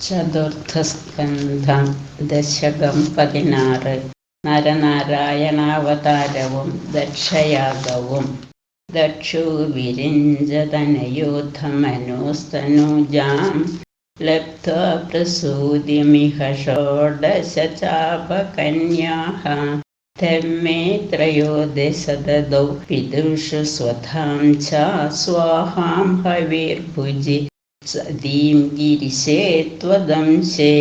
ചതുർത്ഥസ്കന്ധം ദശകം പതിനാറ് നരനാരായണാവതാരവും ദക്ഷയാഗവും ദക്ഷു വിരിഞ്ചതനയോധമനോസ്തനുജാം ലബ്ധ്വാ പ്രസൂതിമിഹ ഷോഡശചാപകന്യാः തമ്മേ ത്രയോദശതദൗ പിതൃഷു സ്വധാം ച സ്വാഹാം ഹവേർഭുജി സതീം ഗിരിശേ ത്വദംശേ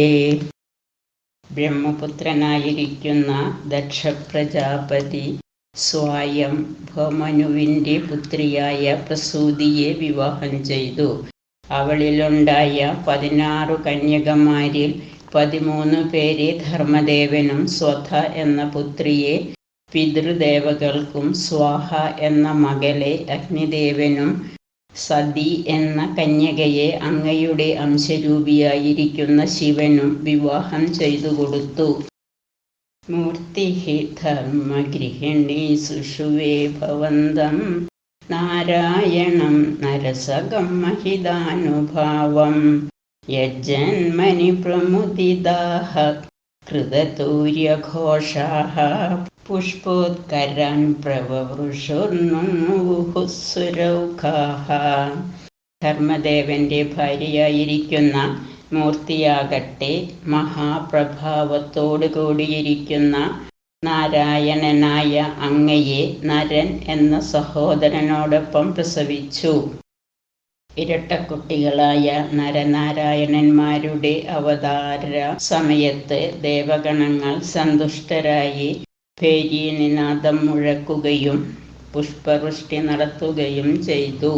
ബ്രഹ്മപുത്രനായിരിക്കുന്ന ദക്ഷപ്രജാപതി സ്വയം ഭമനുവിന്റെ പുത്രിയായ പ്രസൂതിയെ വിവാഹം ചെയ്തു. അവളിലുണ്ടായ പതിനാറു കന്യകമാരിൽ പതിമൂന്ന് പേരെ ധർമ്മദേവനും സ്വധ എന്ന പുത്രിയെ പിതൃദേവകൾക്കും സ്വാഹ എന്ന മകളെ അഗ്നിദേവനും സതി എന്ന കന്യകയെ അങ്ങയുടെ അംശരൂപിയായിരിക്കുന്ന ശിവനും വിവാഹം ചെയ്തു കൊടുത്തു. മൂർത്തി ധർമ്മഗൃഹിണി സുഷുവേ ഭവന്തം. നാരായണം നരസകം മഹിതാനുഭാവം. യജന്മനി പ്രമുദിതാഹ കൃതതൂര്യഘോഷാः പുഷ്പോത്കരാൻ പ്രവവൃഷുർനുസുരൗഖാഹ ധർമ്മദേവന്റെ ഭാര്യയായിരിക്കുന്ന മൂർത്തിയാകട്ടെ മഹാപ്രഭാവത്തോടു കൂടിയിരിക്കുന്ന നാരായണനായ അങ്ങയെ നരൻ എന്ന സഹോദരനോടൊപ്പം പ്രസവിച്ചു. ഇരട്ടക്കുട്ടികളായ നരനാരായണന്മാരുടെ അവതാര സമയത്ത് ദേവഗണങ്ങൾ സന്തുഷ്ടരായി ഭേരീനിനാദം മുഴക്കുകയും പുഷ്പവൃഷ്ടി നടത്തുകയും ചെയ്തു.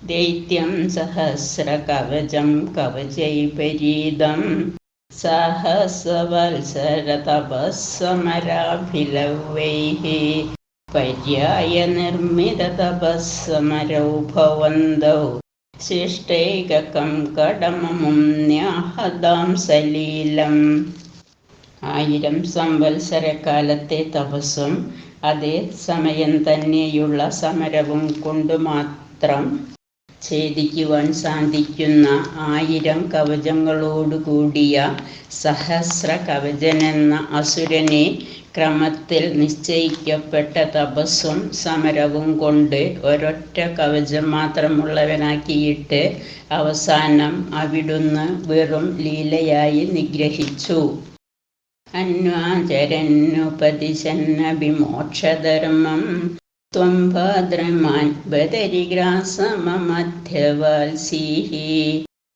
ദൈത്യം സഹസ്ര കവചം കവചൈപരീതം സഹസവത്സര തപസ്സമരാഭിലവൈः പര്യായ നിർമ്മിത തപസ്സമരൗ ഭവന്തൗ ശിഷ്ടൈകം കടമമും ന്യാഹതാം സലീലം. ആയിരം സംവത്സരക്കാലത്തെ തപസ്സും അതേ സമയം തന്നെയുള്ള സമരവും കൊണ്ട് മാത്രം ഛേദിക്കുവാൻ സാധിക്കുന്ന ആയിരം കവചങ്ങളോടുകൂടിയ സഹസ്ര കവചനെന്ന അസുരനെ ക്രമത്തിൽ നിശ്ചയിക്കപ്പെട്ട തപസ്സും സമരവും കൊണ്ട് ഒരൊറ്റ കവചം മാത്രമുള്ളവനാക്കിയിട്ട് അവസാനം അവിടുന്ന് വെറും ലീലയായി നിഗ്രഹിച്ചു. അന്വാചരന്നുപതിശന്നഭിമോക്ഷധർമ്മം त्वं भद्रमान् बदरिग्रासमध्यवाल्सीः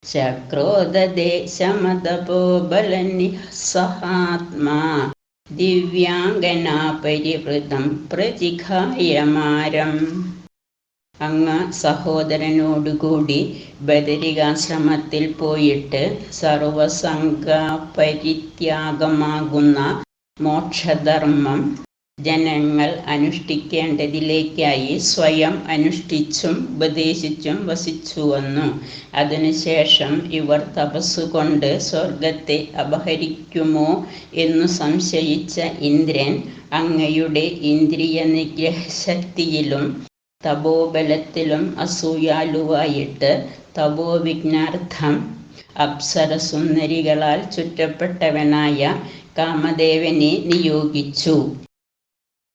शक्रोददेशमदपो बलनिःसहात्मा ദിവ്യാംഗനാപരിവൃതം പ്രജിഘായമാരം അങ്ങ് സഹോദരനോടുകൂടി ബദരികാശ്രമത്തിൽ പോയിട്ട് സർവസംഘ പരിത്യാഗമാകുന്ന മോക്ഷധർമ്മം ജനങ്ങൾ അനുഷ്ഠിക്കേണ്ടതിലേക്കായി സ്വയം അനുഷ്ഠിച്ചും ഉപദേശിച്ചും വസിച്ചു വന്നു അതിനുശേഷം ഇവർ തപസ്സുകൊണ്ട് സ്വർഗത്തെ അപഹരിക്കുമോ എന്നു സംശയിച്ച ഇന്ദ്രൻ അങ്ങയുടെ ഇന്ദ്രിയ നിഗ്രഹശക്തിയിലും തപോബലത്തിലും അസൂയാലുവായിട്ട് തപോവിജ്ഞാർത്ഥം അപ്സരസുന്ദരികളാൽ ചുറ്റപ്പെട്ടവനായ കാമദേവനെ നിയോഗിച്ചു.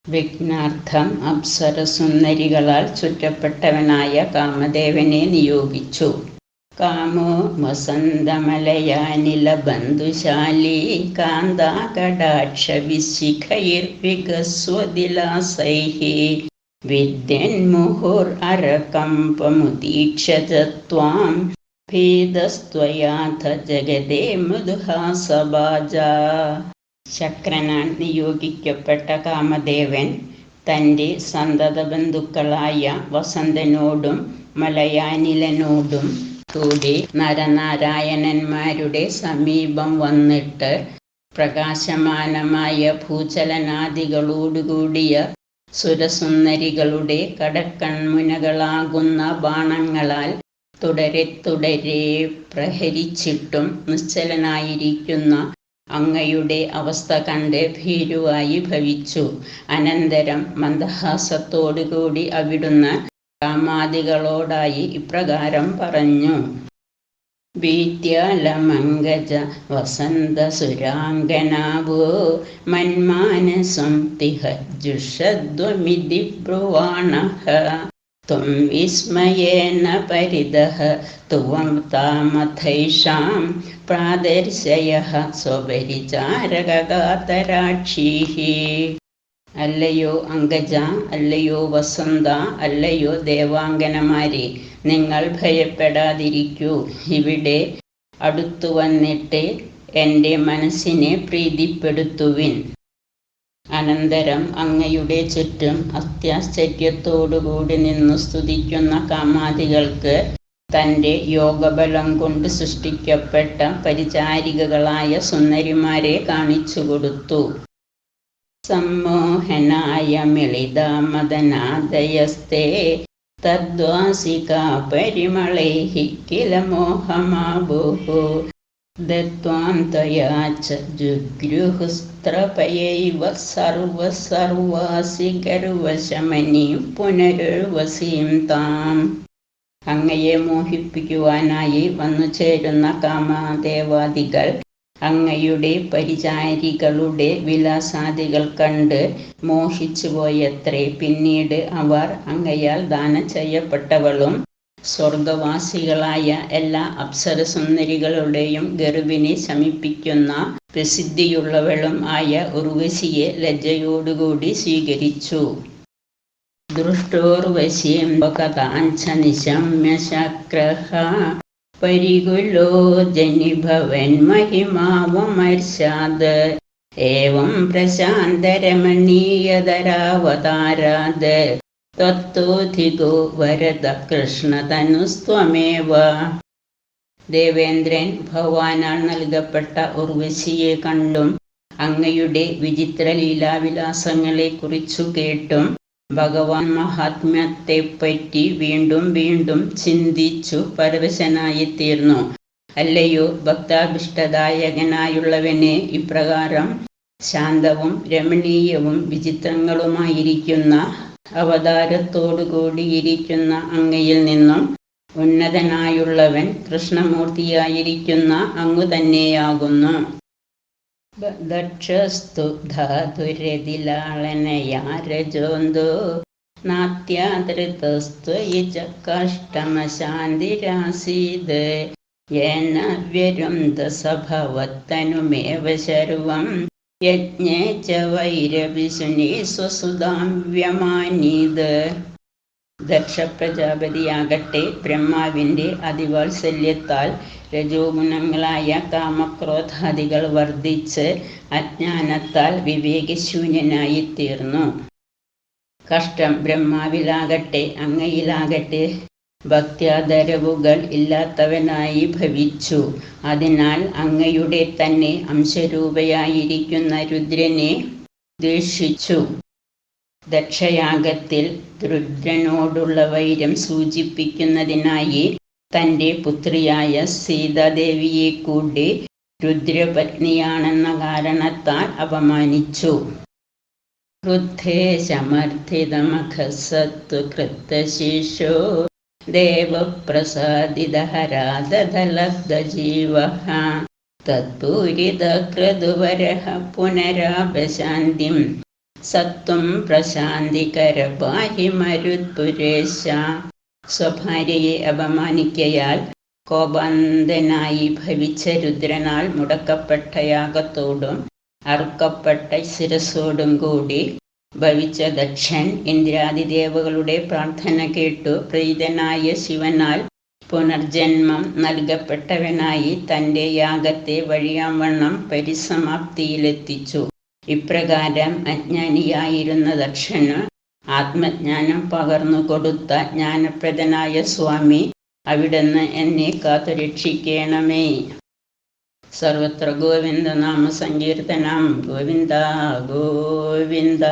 വിഘ്നാർത്ഥം അപ്സരസുന്ദരികളാൽ ചുറ്റപ്പെട്ടവനായ കാമദേവനെ നിയോഗിച്ചു. കാമോ വസന്തമലയാനില ബന്ധുശാലി കാന്താകടാക്ഷ വിശിഖൈർവികസ്വദിലാസൈः ത്വാം. ഭേദസ്ത്വയാഥ ജഗതേ മൃദുഹാസബാജ ശക്രനാൻ നിയോഗിക്കപ്പെട്ട കാമദേവൻ തന്റെ സന്തത ബന്ധുക്കളായ വസന്തനോടും മലയാനിലനോടും കൂടി നരനാരായണന്മാരുടെ സമീപം വന്നിട്ട് പ്രകാശമാനമായ ഭൂചലനാദികളോടുകൂടിയ സുരസുന്ദരികളുടെ കടക്കൺമുനകളാകുന്ന ബാണങ്ങളാൽ തുടരെ തുടരെ പ്രഹരിച്ചിട്ടും നിശ്ചലനായിരിക്കുന്ന അങ്ങയുടെ അവസ്ഥ കണ്ട് ഭീരുവായി ഭവിച്ചു. അനന്തരം മന്ദഹാസത്തോടുകൂടി അവിടുന്ന് കാമാദികളോടായി ഇപ്രകാരം പറഞ്ഞു. വീത്യാലമങ്കജ വസന്തസുരാംഗനാവോ മന്മാനസം തിഹജുഷദ്വമിതി ബ്രുവാണഃ ത്വം വിസ്മയേന പരിതഃ തുവം താമഥൈഷാം പ്രാദർശയഃ സ്വപരിചാരകഗാതരാക്ഷീः അല്ലയോ അങ്കജ അല്ലയോ വസന്ത അല്ലയോ ദേവാംഗനമാരെ നിങ്ങൾ ഭയപ്പെടാതിരിക്കൂ. ഇവിടെ അടുത്തു വന്നിട്ട് എന്റെ മനസ്സിനെ പ്രീതിപ്പെടുത്തുവിൻ. അനന്തരം അങ്ങയുടെ ചുറ്റും അത്യാശ്ചര്യത്തോടുകൂടി നിന്നു സ്തുതിക്കുന്ന കാമാദികൾക്ക് തന്റെ യോഗബലം കൊണ്ട് സൃഷ്ടിക്കപ്പെട്ട പരിചാരികകളായ സുന്ദരിമാരെ കാണിച്ചു കൊടുത്തു സമ്മോഹനായ മിളിതാമദനാദയസ്തേ തദ്വാസികാ പരിമളൈः കില മോഹമാബുः ദത്വാം ത്വയാ ച ജുഗൃഹുസ്ത്രപയൈവ സർവസർവാസി ഗർവശമനീം പുനരുർവസീം താം. അങ്ങയെ മോഹിപ്പിക്കുവാനായി വന്നു ചേരുന്ന കാമദേവാദികൾ അങ്ങയുടെ പരിചാരികളുടെ വിലാസാദികൾ കണ്ട് മോഹിച്ചു പോയത്രേ പിന്നീട് അവർ അങ്ങയാൽ ദാനം ചെയ്യപ്പെട്ടവളും സ്വർഗവാസികളായ എല്ലാ അപ്സരസുന്ദരികളുടെയും ഗർവിനെ ശമിപ്പിക്കുന്ന പ്രസിദ്ധിയുള്ളവളും ആയ ഉർവശിയെ ലജ്ജയോടുകൂടി സ്വീകരിച്ചു. ദൃഷ്ടോർവശീം കഥാഞ്ച പരികുലോ ജനിഭവൻ മഹിമാവമർശാത് ഏവം പ്രശാന്തരമണീയതരാവതാരാത്. തത്വധികോ വരദ കൃഷ്ണതനുസ്ത്വമേവ. ദേവേന്ദ്രൻ ഭഗവാനാൽ നൽകപ്പെട്ട ഉർവശിയെ കണ്ടും അങ്ങയുടെ വിചിത്ര ലീലാവിലാസങ്ങളെക്കുറിച്ചു കേട്ടും ഭഗവാൻ മഹാത്മ്യത്തെപ്പറ്റി വീണ്ടും വീണ്ടും ചിന്തിച്ചു പരവശനായി തീർന്നു. അല്ലയോ ഭക്താഭിഷ്ടദായകനായുള്ളവനെ ഇപ്രകാരം ശാന്തവും രമണീയവും വിചിത്രങ്ങളുമായിരിക്കുന്ന അവതാരത്തോടുകൂടിയിരിക്കുന്ന അങ്ങയിൽ നിന്നും ഉന്നതനായുള്ളവൻ കൃഷ്ണമൂർത്തിയായിരിക്കുന്ന അങ്ങു തന്നെയാകുന്നു. ദക്ഷസ്തു ധാതുരതിലാളനയാരജോന്തോ നാത്യാതൃതസ്ത്വയി ച കഷ്ടമശാന്തിരാസീത് യേന വ്യരുന്തസഭവത്തനുമേവ ശർവം യജ്ഞേ ച വൈരവിശുനി സ്വസുതാം വ്യമാനീത് ദക്ഷപ്രജാപതിയാകട്ടെ ബ്രഹ്മാവിന്റെ അതിവാത്സല്യത്താൽ രജോഗുണങ്ങളായ കാമക്രോധാദികൾ വർദ്ധിച്ച് അജ്ഞാനത്താൽ വിവേകശൂന്യനായി തീർന്നു കഷ്ടം ബ്രഹ്മാവിലാകട്ടെ അങ്ങയിലാകട്ടെ ഭക്ത്യാദരവുകൾ ഇല്ലാത്തവനായി ഭവിച്ചു. അതിനാൽ അങ്ങയുടെ തന്നെ അംശരൂപയായിരിക്കുന്ന രുദ്രനെ ദ്വേഷിച്ചു. ദക്ഷയാഗത്തിൽ രുദ്രനോടുള്ള വൈരം സൂചിപ്പിക്കുന്നതിനായി തന്റെ പുത്രിയായ സീതാദേവിയെ കൂടി രുദ്രപത്നിയാണെന്ന കാരണത്താൽ അപമാനിച്ചു. ക്രുദ്ധേ സമർത്ഥിതമഖസത്തു കൃത്തശിശോ ദേവപ്രസാദിതഹരാദലബ്ധജീവ തത്പൂരിതക്രതുവരഃ പുനരാപശാന്തിം സത്വം പ്രശാന്തികരപാഹി മരുത്പുരേശ സ്വഭാര്യയെ അപമാനിക്കയാൽ കോപാന്തനായി ഭവിച്ച രുദ്രനാൽ മുടക്കപ്പെട്ട യാഗത്തോടും അറുക്കപ്പെട്ട ശിരസോടും കൂടി ഭവിച്ച ദക്ഷൻ ഇന്ദ്രാദിദേവകളുടെ പ്രാർത്ഥന കേട്ടു. പ്രീതനായ ശിവനാൽ പുനർജന്മം നൽകപ്പെട്ടവനായി തന്റെ യാഗത്തെ വഴിയാവണ്ണം പരിസമാപ്തിയിലെത്തിച്ചു. ഇപ്രകാരം അജ്ഞാനിയായിരുന്ന ദക്ഷന് ആത്മജ്ഞാനം പകർന്നു കൊടുത്ത ജ്ഞാനപ്രദനായ സ്വാമി അവിടുന്ന് എന്നെ കാത്തുരക്ഷിക്കണമേ. സർവത്ര ഗോവിന്ദ നാമ സങ്കീർത്തനം. ഗോവിന്ദ ഗോവിന്ദ.